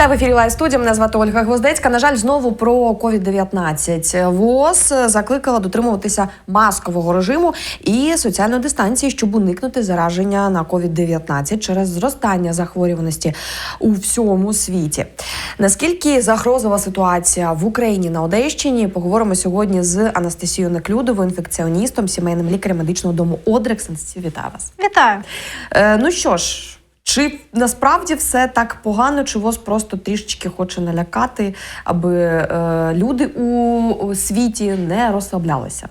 Вітаю в ефірі Лайв студія. Мене звати Ольга Гвоздецька. На жаль, знову про COVID-19. ВООЗ закликала дотримуватися маскового режиму і соціальної дистанції, щоб уникнути зараження на COVID-19 через зростання захворюваності у всьому світі. Наскільки загрозова ситуація в Україні на Одещині? Поговоримо сьогодні з Анастасією Неклюдовою, інфекціоністом, сімейним лікарем медичного дому Одрекс. Анастасія, вітаю вас. Вітаю. Е, ну що ж, чи насправді все так погано, чи ВОЗ просто трішечки хоче налякати, аби е, люди у світі не розслаблялися?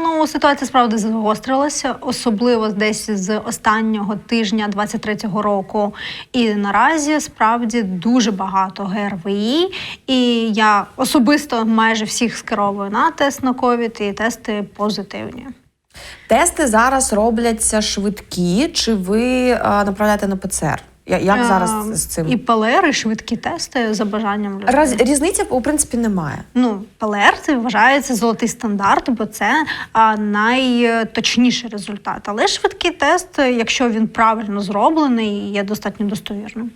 Ну, ситуація справді загострилася, особливо десь з останнього тижня 23-го року. І наразі справді дуже багато ГРВІ. І я особисто майже всіх скеровую на тест на ковід, і тести позитивні. Тести зараз робляться швидкі, чи ви е, направляєте на ПЦР? Я- Як Е, зараз з цим? І ПЛР, і швидкі тести за бажанням людей. Раз, різниці у принципі немає. Ну, ПЛР це вважається золотий стандарт, бо це а, найточніший результат. Але швидкий тест, якщо він правильно зроблений, є достатньо достовірним.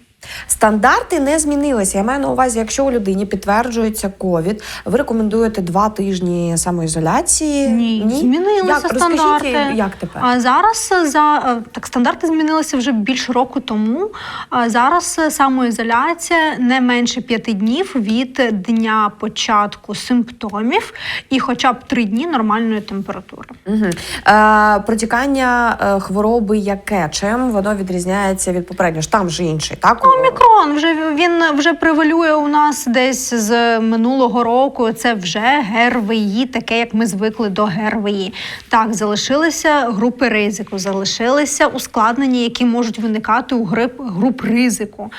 Стандарти не змінилися. Я маю на увазі, якщо у людині підтверджується ковід, ви рекомендуєте два тижні самоізоляції. Ні, змінилися як? стандарти. Розкажіть, як тепер? А зараз за е, так стандарти змінилися вже більше року тому. А зараз самоізоляція не менше п'яти днів від дня початку симптомів і хоча б три дні нормальної температури. Угу. Е, протікання е, хвороби яке? Чим воно відрізняється від попереднього? Ж Там же інший, так? Омікрон вже він вже превалює у нас десь з минулого року. Це вже ГРВІ, таке як ми звикли до ГРВІ. Так, залишилися групи ризику, залишилися ускладнення, які можуть виникати у грип груп ризику.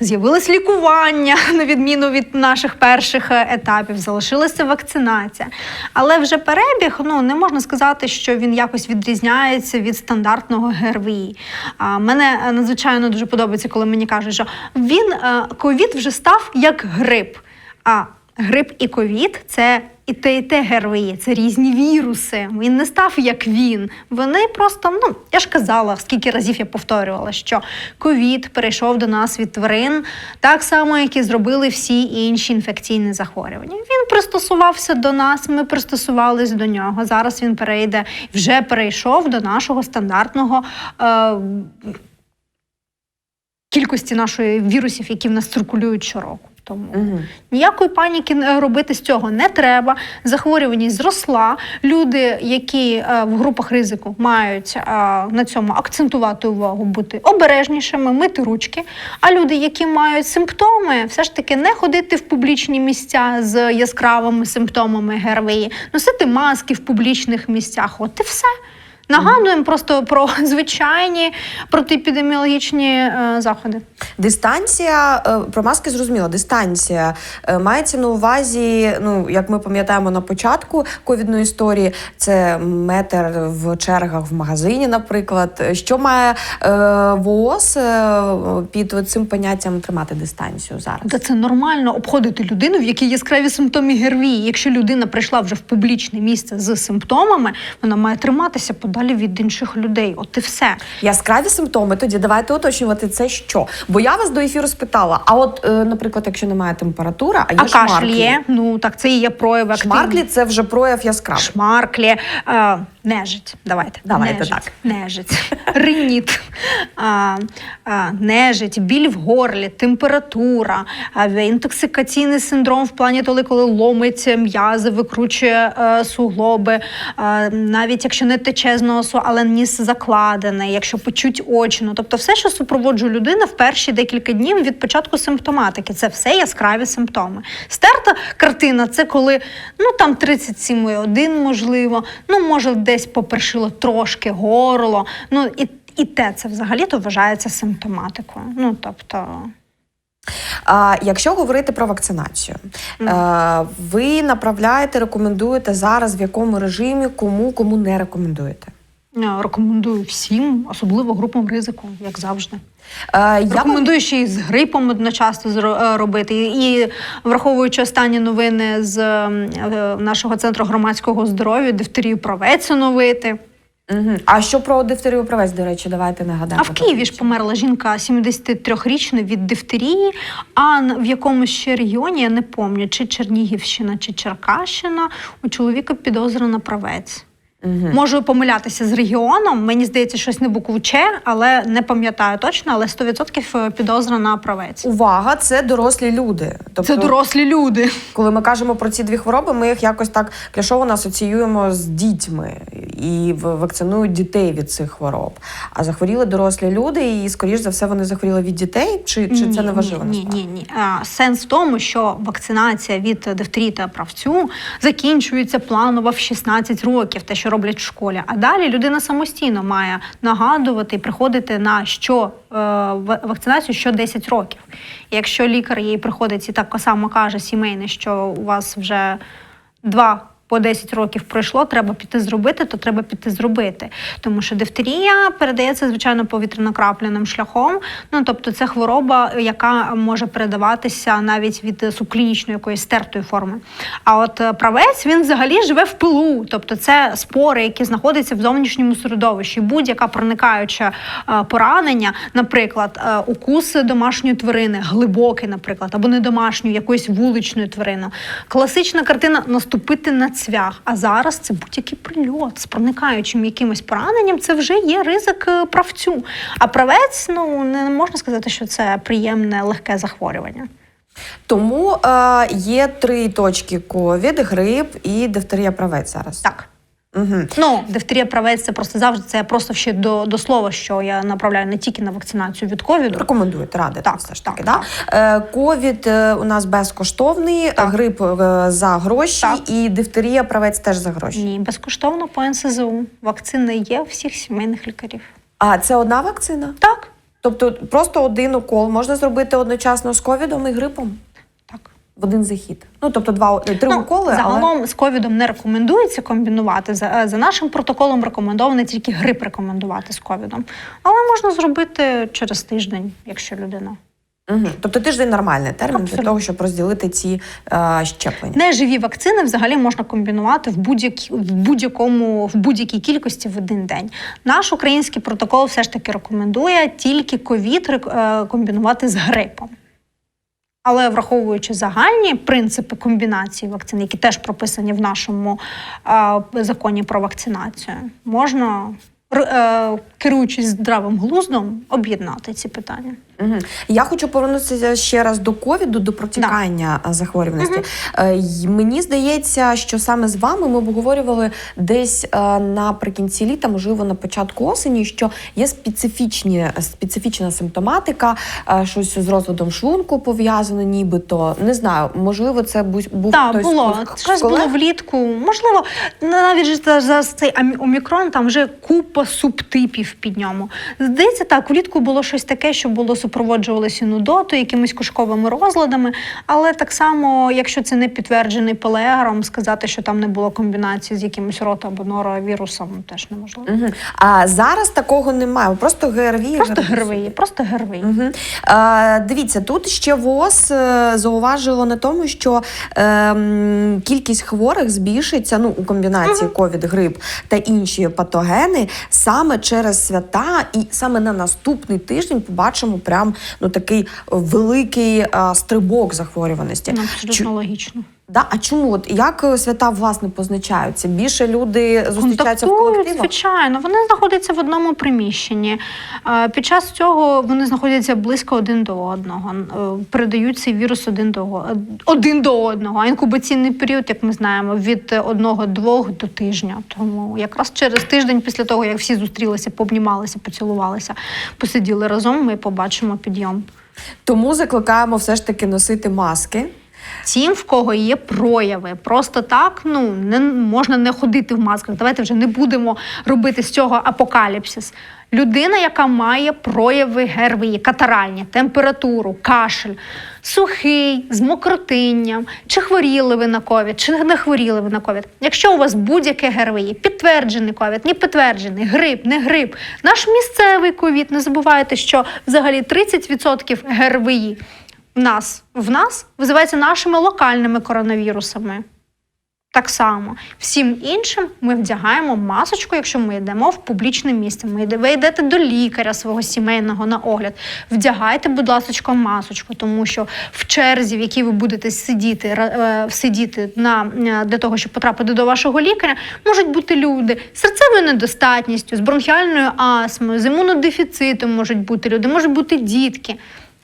З'явилось лікування на відміну від наших перших е, етапів. Залишилася вакцинація. Але вже перебіг ну не можна сказати, що він якось відрізняється від стандартного ГРВІ. А мене е, надзвичайно дуже подобається, коли мені кажуть, що він е, ковід вже став як грип. А грип і ковід це і те, і те ГРВІ, це різні віруси. Він не став як він. Вони просто, ну я ж казала, скільки разів я повторювала, що ковід перейшов до нас від тварин, так само, як і зробили всі інші інфекційні захворювання. Він пристосувався до нас, ми пристосувались до нього. Зараз він перейде, вже перейшов до нашого стандартного. Е- Кількості нашої вірусів, які в нас циркулюють щороку. Тому Угу. ніякої паніки е, робити з цього не треба. Захворюваність зросла. Люди, які е, в групах ризику мають е, на цьому акцентувати увагу, бути обережнішими, мити ручки. А люди, які мають симптоми, все ж таки не ходити в публічні місця з яскравими симптомами ГРВІ, носити маски в публічних місцях. От і все. Нагадуємо просто про звичайні протиепідеміологічні е, заходи. Дистанція е, про маски зрозуміло. Дистанція е, мається на увазі. Ну як ми пам'ятаємо на початку ковідної історії, це метр в чергах в магазині, наприклад. Що має ВООЗ е, під цим поняттям тримати дистанцію зараз? Та це нормально обходити людину, в якій яскраві симптоми ГРВІ. Якщо людина прийшла вже в публічне місце з симптомами, вона має триматися подалі від інших людей. От і все. Яскраві симптоми, тоді давайте уточнювати це що. Бо я вас до ефіру спитала: а от, е, наприклад, якщо немає температури, а є а кашель шмарклі. є, ну так це і є прояв Шмарклі це вже прояв яскравий. Шмарклі, е, нежить. Давайте. Давайте нежить. так. Нежить. Риніт, а, а, нежить, біль в горлі, температура, а, інтоксикаційний синдром в плані того, коли ломиться м'язи, викручує е, суглоби, е, навіть якщо не тече з носу, але ніс закладений, якщо почуть очі. Ну, тобто все, що супроводжує людину в перші декілька днів від початку симптоматики. Це все яскраві симптоми. Стерта картина це коли ну там 37,1 можливо, ну може десь попершило трошки горло. Ну і, і те це взагалі-то вважається симптоматикою. Ну тобто. А якщо говорити про вакцинацію, е, ви направляєте, рекомендуєте зараз в якому режимі, кому кому не рекомендуєте? Е, Рекомендую всім, особливо групам ризику, як завжди. Е, я Рекомендую ще й з грипом одночасно е, робити. І враховуючи останні новини з е, нашого центру громадського здоров'я, дифтерію правець оновити. Угу. А що про дифтерію правець, до речі, давайте нагадаємо. А в Києві ж померла жінка 73-річна від дифтерії, а в якомусь ще регіоні, я не пам'ятаю, чи Чернігівщина, чи Черкащина, у чоловіка підозра на правець. Угу. Можу помилятися з регіоном. Мені здається, щось не букву Ч, але не пам'ятаю точно, але 100% підозра на правець. Увага, це дорослі люди. Тобто, Це дорослі люди. коли ми кажемо про ці дві хвороби, ми їх якось так кляшово асоціюємо з дітьми і вакцинують дітей від цих хвороб. А захворіли дорослі люди, і скоріш за все вони захворіли від дітей, чи, чи це не важливо? Ні, ні, ні. А, сенс в тому, що вакцинація від дифтерії та правцю закінчується планово в 16 років, те, що роблять в школі. А далі людина самостійно має нагадувати і приходити на що е, вакцинацію що 10 років. І якщо лікар їй приходить і так само каже сімейне, що у вас вже два. По 10 років пройшло, треба піти зробити, то треба піти зробити. Тому що дифтерія передається, звичайно, повітряно-крапляним шляхом. Ну тобто, це хвороба, яка може передаватися навіть від субклінічної якоїсь стертої форми. А от е, правець він взагалі живе в пилу, тобто це спори, які знаходяться в зовнішньому середовищі. Будь-яка проникаюча е, поранення, наприклад, е, укус домашньої тварини, глибокий, наприклад, або не домашньої, якоїсь вуличної тварини. Класична картина наступити на цвях. А зараз це будь-який прильот з проникаючим якимось пораненням. Це вже є ризик е, правцю. А правець, ну не можна сказати, що це приємне легке захворювання. Тому е, є три точки: ковід, грип і дифтерія правець зараз. Так. Угу. Ну, дифтерія правець це просто завжди це просто ще до, до слова, що я направляю не тільки на вакцинацію від ковіду. Рекомендують радити Так, все ж таки. так, да? Е, Ковід е, у нас безкоштовний, Так. грип е, за гроші, Так. і дифтерія правець теж за гроші. Ні, безкоштовно по НСЗУ. Вакцини є у всіх сімейних лікарів. А це одна вакцина? Так, Тобто просто один укол можна зробити одночасно з ковідом і грипом. В один захід. Ну тобто два три уколи, але загалом з ковідом не рекомендується комбінувати. За, е, за нашим протоколом рекомендовано тільки грип рекомендувати з ковідом. Але можна зробити через тиждень, якщо людина. угу. тобто тиждень нормальний термін для того, щоб розділити ці е, щеплення. Неживі вакцини взагалі можна комбінувати в будь-як в будь-якому в будь-якій кількості в один день. Наш український протокол все ж таки рекомендує тільки ковід е, комбінувати з грипом. Але враховуючи загальні принципи комбінації вакцин, які теж прописані в нашому е, законі про вакцинацію, можна, е, керуючись здравим глуздом, об'єднати ці питання. Угу. Я хочу повернутися ще раз до ковіду, до протікання да. захворюваності. Е, й- Мені здається, що саме з вами ми обговорювали десь е, наприкінці літа, можливо, на початку осені, що є специфічні, специфічна симптоматика, щось з розладом шлунку пов'язано, нібито. Не знаю, можливо, це був, Так, хтось було. Якраз було влітку. Можливо, навіть за, цей омікрон там вже купа субтипів під ньому. Здається, так, влітку було щось таке, що було супроводжувалося нудотою, якимись кишковими розладами. Але так само, якщо це не підтверджений ПЛРом, сказати, що там не було комбінації з якимось рота або норовірусом, теж неможливо. Угу. А зараз такого немає. Просто ГРВІ. Просто ГРВІ, просто ГРВІ. Угу. Е, дивіться, тут ще ВОЗ е, зауважило на тому, що е, кількість хворих збільшиться ну, у комбінації ковід, грип та інші патогени саме через свята, і саме на наступний тиждень побачимо прям ну такий великий а, стрибок захворюваності. Ну, Абсолютно Чу- логічно. Да, а чому от як е, свята власне позначаються? Більше люди зустрічаються в колективах? звичайно. Вони знаходяться в одному приміщенні. Е, Під час цього вони знаходяться близько один до одного, е, передають цей вірус один до, один до одного. А інкубаційний період, як ми знаємо, від одного-двох до тижня. Тому якраз через тиждень після того, як всі зустрілися, пообнімалися, поцілувалися, посиділи разом, ми побачимо підйом. Тому закликаємо все ж таки носити маски. Тим, в кого є прояви, просто так ну не можна не ходити в масках. Давайте вже не будемо робити з цього апокаліпсис. Людина, яка має прояви ГРВІ, катаральні, температуру, кашель, сухий, з мокротинням, чи хворіли ви на ковід, чи не хворіли ви на ковід. Якщо у вас будь-яке ГРВІ, підтверджений ковід, не підтверджений, грип, не грип, наш місцевий ковід, не забувайте, що взагалі 30% ГРВІ нас в нас визивається нашими локальними коронавірусами. Так само всім іншим ми вдягаємо масочку, якщо ми йдемо в публічне місце. Ми йде- ви йдете до лікаря свого сімейного на огляд. Вдягайте, будь ласка, масочку, тому що в черзі, в якій ви будете сидіти, е, сидіти на е, для того, щоб потрапити до вашого лікаря, можуть бути люди з серцевою недостатністю, з бронхіальною астмою, з імунодефіцитом можуть бути люди, можуть бути дітки.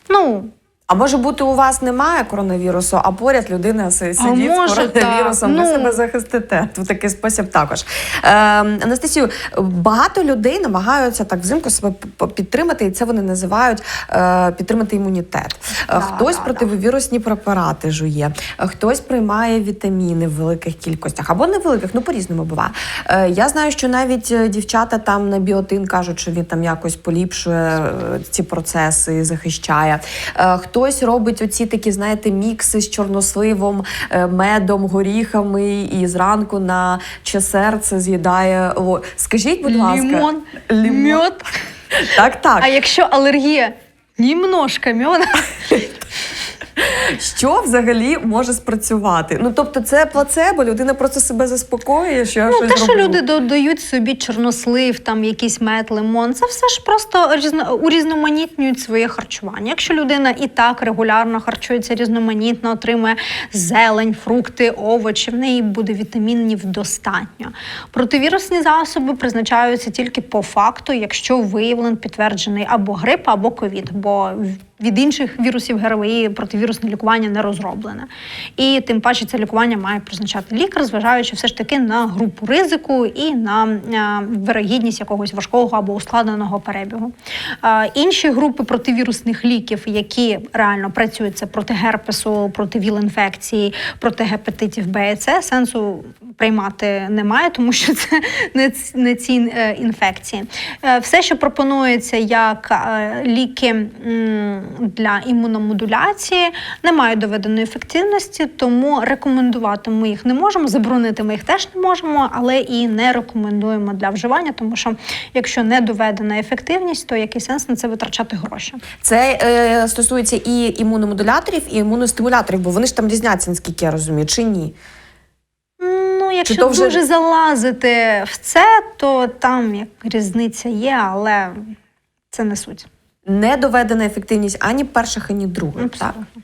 Ну, А може бути, у вас немає коронавірусу, а поряд людина сидить з може, коронавірусом, так. ви Ну. себе захистите. В такий спосіб також. Е, Анастасію, багато людей намагаються так взимку себе підтримати, і це вони називають е, підтримати імунітет. Е, Да, хтось да, противовірусні препарати жує, е, хтось приймає вітаміни в великих кількостях або невеликих, ну по-різному буває. Е, я знаю, що навіть е, дівчата там на біотин кажуть, що він там якось поліпшує ці процеси, захищає. Е, Хтось робить оці такі, знаєте, мікси з чорносливом, е, медом, горіхами, і зранку на чи серце з'їдає. Скажіть, будь ласка, лімон, Лімон. мед. так, так. А якщо алергія, немножко мьода. Що взагалі може спрацювати? Ну тобто, це плацебо, людина просто себе заспокоює, що я Ну, щось те, що люди додають собі чорнослив, там якийсь мед, лимон, це все ж просто різно, урізноманітнюють своє харчування. Якщо людина і так регулярно харчується різноманітно, отримує зелень, фрукти, овочі, в неї буде вітамінів достатньо. Противірусні засоби призначаються тільки по факту, якщо виявлен підтверджений або грип, або ковід. Бо від інших вірусів ГРВІ противірусне лікування не розроблене. І тим паче це лікування має призначати лікар, зважаючи все ж таки на групу ризику і на е, вирогідність якогось важкого або ускладненого перебігу. Е, інші групи противірусних ліків, які реально працюють, це проти герпесу, проти віл-інфекції, проти гепатитів Б і С, сенсу приймати немає, тому що це не, не ці е, інфекції. Е, Все, що пропонується як е, ліки для імуномодуляції, не мають доведеної ефективності, тому рекомендувати ми їх не можемо, заборонити ми їх теж не можемо, але і не рекомендуємо для вживання, тому що якщо не доведена ефективність, то який сенс на це витрачати гроші? Це е, стосується і імуномодуляторів, і імуностимуляторів, бо вони ж там різняться, наскільки я розумію, чи ні? Якщо то вже- дуже залазити в це, то там як різниця є, але це не суть. Не доведена ефективність ані перших, ані других. Абсолютно.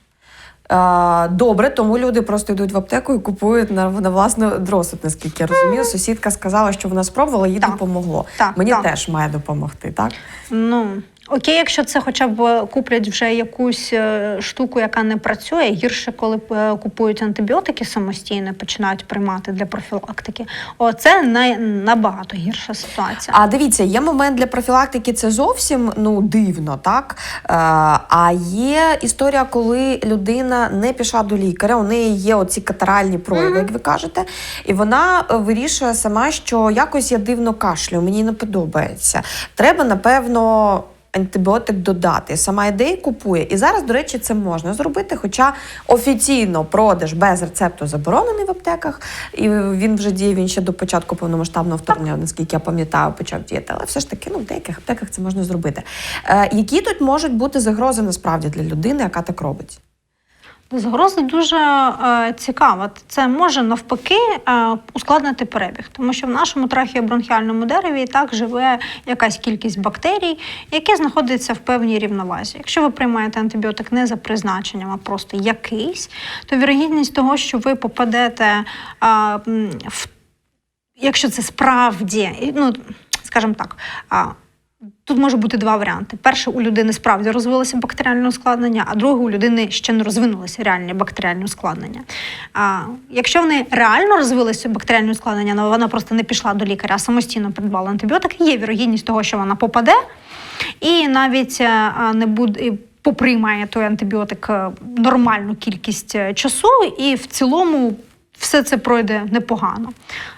Добре, тому люди просто йдуть в аптеку і купують на, на власний розсуд, наскільки я розумію. Сусідка сказала, що вона спробувала, їй Так. допомогло. Так, Мені так. теж має допомогти, так? Ну окей, якщо це хоча б куплять вже якусь е, штуку, яка не працює. Гірше, коли е, купують антибіотики самостійно, починають приймати для профілактики. Оце най, набагато гірша ситуація. А дивіться, є момент для профілактики, це зовсім ну дивно, так? Е, а є історія, коли людина не пішла до лікаря, у неї є оці катаральні прояви, як ви кажете, і вона е, вирішує сама, що якось я дивно кашлю, мені не подобається. Треба, напевно. Антибіотик додати. Сама ідея купує. І зараз, до речі, це можна зробити. Хоча офіційно продаж без рецепту заборонений в аптеках, і він вже діє він ще до початку повномасштабного вторгнення, наскільки я пам'ятаю, почав діяти. Але все ж таки, ну, в деяких аптеках це можна зробити. Е, які тут можуть бути загрози насправді для людини, яка так робить? Загроза дуже е, цікава. Це може навпаки е, ускладнити перебіг, тому що в нашому трахеобронхіальному дереві і так живе якась кількість бактерій, які знаходяться в певній рівновазі. Якщо ви приймаєте антибіотик не за призначенням, а просто якийсь, то вірогідність того, що ви попадете е, в якщо це справді, ну скажімо так. Тут може бути два варіанти. Перше, у людини справді розвилося бактеріальне ускладнення, а друге, у людини ще не розвинулося реальне бактеріальне ускладнення. А, якщо в неї реально розвилося бактеріальне ускладнення, але вона просто не пішла до лікаря, а самостійно придбала антибіотик, є вірогідність того, що вона попаде, і навіть е, не буде. Поприймає той антибіотик е, нормальну кількість е, часу, і в цілому все це пройде непогано.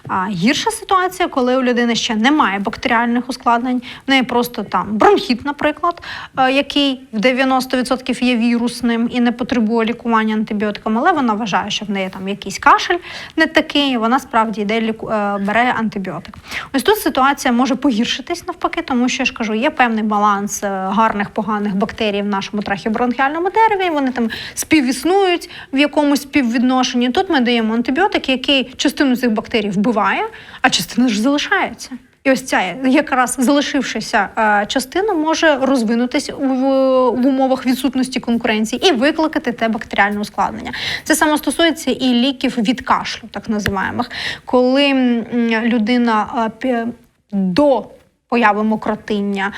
А гірша ситуація, коли у людини ще немає бактеріальних ускладнень, в неї просто там бронхіт, наприклад, е, який в 90% є вірусним і не потребує лікування антибіотиками, але вона вважає, що в неї там якийсь кашель не такий, вона справді йде ліку... е, бере антибіотик. Ось тут ситуація може погіршитись навпаки, тому що я ж кажу, є певний баланс е, гарних поганих бактерій в нашому трахеобронхіальному дереві. Вони там співіснують в якомусь співвідношенні. Тут ми даємо антибіотик. Антибіотик, який частину цих бактерій вбиває, а частина ж залишається. І ось ця якраз залишившися е, частина може розвинутися в, в умовах відсутності конкуренції і викликати те бактеріальне ускладнення. Це саме стосується і ліків від кашлю, так називаємих, коли людина е, до появи мокротиння.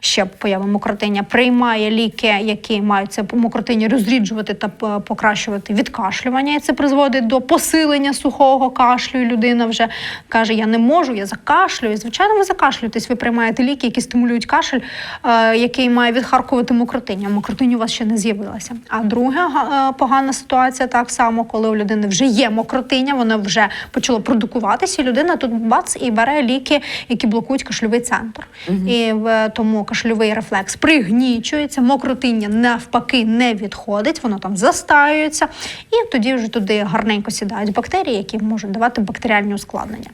Ще появи мокротиння приймає ліки, які мають це мокротиння розріджувати та покращувати відкашлювання. І це призводить до посилення сухого кашлю. І людина вже каже: Я не можу, я закашлюю. І, Звичайно, ви закашлюєтесь. Ви приймаєте ліки, які стимулюють кашель, е, який має відхаркувати мокротиння. Мокротиння у вас ще не з'явилася. А друга е, погана ситуація так само, коли у людини вже є мокротиння, вона вже почала продукуватися. І людина тут бац і бере ліки, які блокують кашльовий центр. І в тому кашльовий рефлекс пригнічується, мокротиння навпаки не відходить, воно там застаюється, і тоді вже туди гарненько сідають бактерії, які можуть давати бактеріальні ускладнення.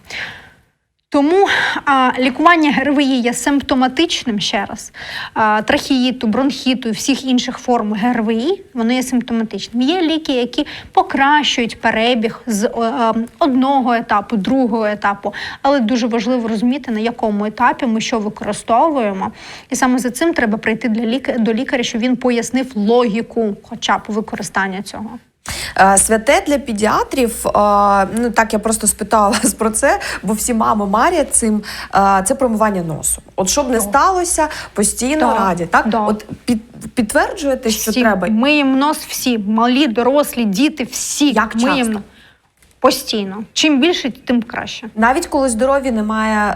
Тому а, лікування ГРВІ є симптоматичним ще раз. А, трахеїту, бронхіту і всіх інших форм ГРВІ вони є симптоматичними. Є ліки, які покращують перебіг з е, одного етапу, другого етапу. Але дуже важливо розуміти, на якому етапі ми що використовуємо. І саме за цим треба прийти для ліка, до лікаря, щоб він пояснив логіку, хоча б використання цього. Е, Святе для педіатрів, е, ну так я просто спиталась про це, бо всі мами марять цим. е, Це промивання носу. От щоб не сталося, постійно Так, раді. Так, так. от під, підтверджуєте, що всі, треба. Миємо нос всі, малі, дорослі, діти, всі Як миємо часто? постійно. Чим більше, тим краще. Навіть коли здоров'я немає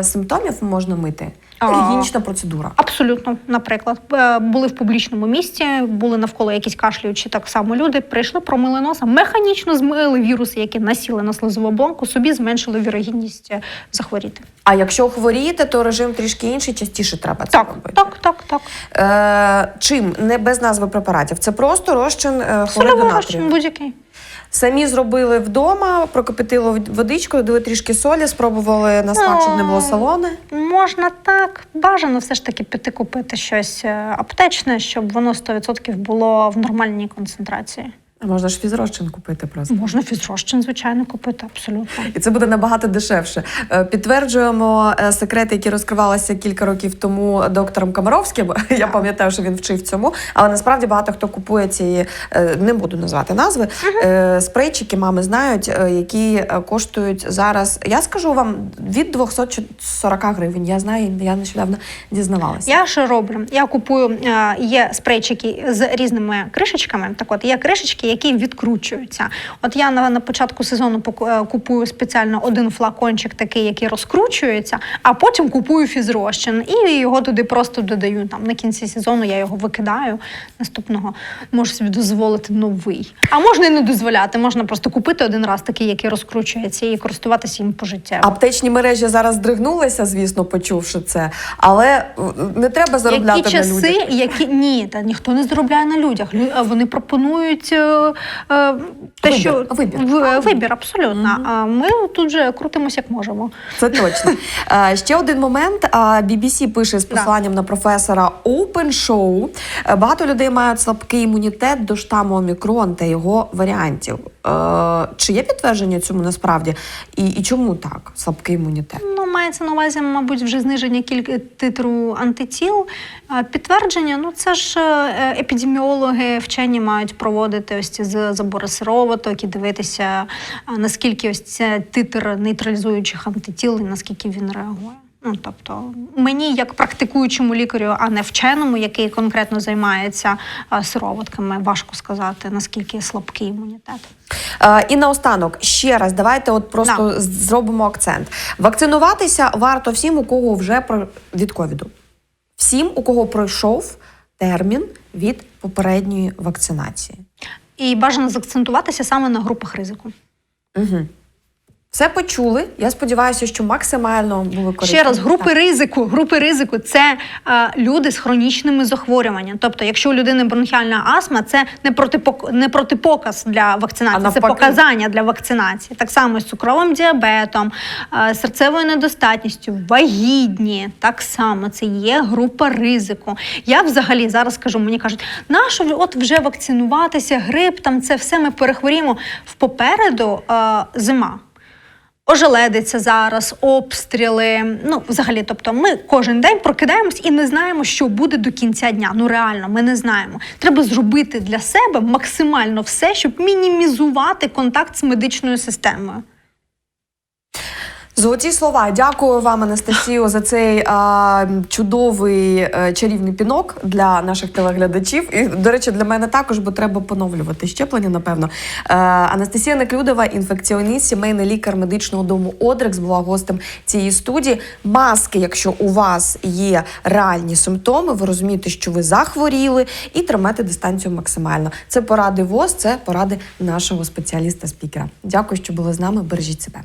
е, симптомів, можна мити. Гігієнічна процедура. Абсолютно, наприклад, Е, були в публічному місці, були навколо якісь кашлюючі так само люди. Прийшли, промили носа, механічно змили віруси, які насіли на слизову оболонку, собі зменшили вірогідність е, захворіти. А якщо хворієте, то режим трішки інший, частіше треба це Так, робити. так, так, так. Е, чим не без назви препаратів? Це просто розчин е, хлориду натрію. розчин будь-який. Самі зробили вдома, прокипятило водичкою, дали трішки солі, спробували на смак, щоб не було солоне. Можна так. Бажано все ж таки піти купити щось е, аптечне, щоб воно 100% було в нормальній концентрації. А можна ж фізрозчин купити просто. Можна фізрозчин, звичайно, купити, абсолютно. І це буде набагато дешевше. Е, Підтверджуємо е, секрети, які розкривалися кілька років тому доктором Комаровським. Я пам'ятаю, що він вчив цьому. Але насправді багато хто купує ці, е, не буду назвати назви, е, спрейчики, мами знають, які коштують зараз. Я скажу вам від 240 гривень. Я знаю, я нещодавно дізнавалася. Я що роблю? Я купую є спрейчики з різними кришечками. Так от є кришечки, які відкручуються. От я на, на початку сезону е, купую спеціально один флакончик, такий, який розкручується, а потім купую фізрозчин і його туди просто додаю. Там на кінці сезону я його викидаю. Наступного можу собі дозволити новий. А можна і не дозволяти. Можна просто купити один раз такий, який розкручується, і користуватися їм пожиттєво. Аптечні мережі зараз здригнулися, звісно, почувши це, але е, не треба заробляти які на часи, людях. які ні, та ніхто не заробляє на людях. Лю- Вони пропонують е, те, Вибір, що вибір. В- вибір, абсолютно. А ми тут же крутимося як можемо. Це точно. Е, Ще один момент. BBC пише з посиланням на професора Open Show. Е, Багато людей мають слабкий імунітет до штаму Омікрон та його варіантів. Е, Чи є підтвердження цьому насправді? І, і чому так? Слабкий імунітет? Ну, мається на увазі, мабуть, вже зниження кілька титру антитіл. Підтвердження, ну це ж е, епідеміологи, вчені мають проводити ось ці з- забори сироваток і дивитися, наскільки ось це титр нейтралізуючих антитіл і наскільки він реагує. Ну, тобто, мені, як практикуючому лікарю, а не вченому, який конкретно займається сироватками, важко сказати, наскільки слабкий імунітет. Е, І наостанок, ще раз, давайте от просто з- зробимо акцент. Вакцинуватися варто всім, у кого вже про від ковіду. Всім, у кого пройшов термін від попередньої вакцинації. І бажано заакцентуватися саме на групах ризику. Угу. Все почули. Я сподіваюся, що максимально були корисними. Ще раз, групи Так. ризику. Групи ризику це е, люди з хронічними захворюваннями. Тобто, якщо у людини бронхіальна астма, це не протипок... не протипоказ для А вакцинації, це навпаки. показання для вакцинації. Так само з цукровим діабетом, е, серцевою недостатністю, вагітні. Так само це є група ризику. Я взагалі зараз кажу, мені кажуть, нащо от вже вакцинуватися, грип, там це все ми перехворіємо. В попереду е, зима. Ожеледиться зараз, обстріли. Ну, взагалі, тобто, ми кожен день прокидаємось і не знаємо, що буде до кінця дня. Ну реально, ми не знаємо. Треба зробити для себе максимально все, щоб мінімізувати контакт з медичною системою. Золоті слова. Дякую вам, Анастасію, за цей а, чудовий е, чарівний пінок для наших телеглядачів. І, до речі, для мене також, бо треба поновлювати щеплення, напевно. Е, Анастасія Неклюдова, інфекціоніст, сімейний лікар медичного дому Одрекс, була гостем цієї студії. Маски, якщо у вас є реальні симптоми, ви розумієте, що ви захворіли, і тримайте дистанцію максимально. Це поради ВОЗ, це поради нашого спеціаліста-спікера. Дякую, що були з нами. Бережіть себе.